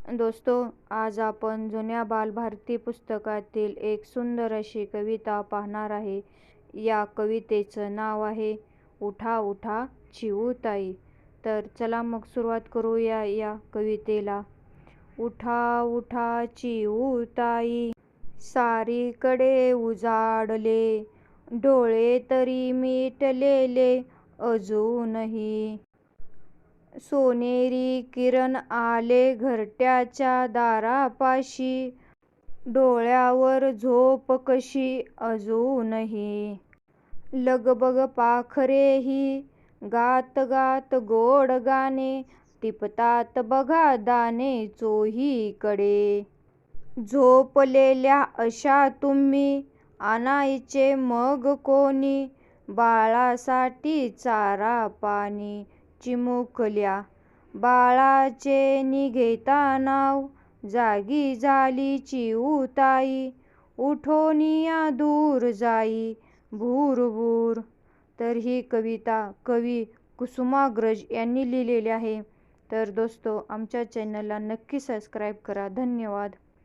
दोस्तो आज आपण जुन्या बालभारती पुस्तकातील एक सुंदर अशी कविता पाहणार आहे. या कवितेचं नाव आहे उठा उठा चिऊताई तर चला मग सुरुवात करूया या कवितेला. उठा उठा चिऊताई सारीकडे उजाडले डोळे तरी मिटलेले अजूनही. सोनेरी किरण आले घरट्याच्या दारापाशी. डोळ्यावर झोप कशी अजूनही. लगबग पाखरेही गात गात गोड गाणे. टिपतात बघा दाणे चोहीकडे. झोपलेल्या अशा तुम्ही आणायचे मग कोणी. बाळासाठी चारा पाणी. चिमुकल्या. बाळाचे निघेता नाव जागी झाली चिऊताई उठोनिया दूर जाई भूर भूर. तर ही कविता कवी कुसुमाग्रज यांनी लिहिलेली आहे. तर दोस्तो आमच्या चॅनलला नक्की सबस्क्राईब करा. धन्यवाद.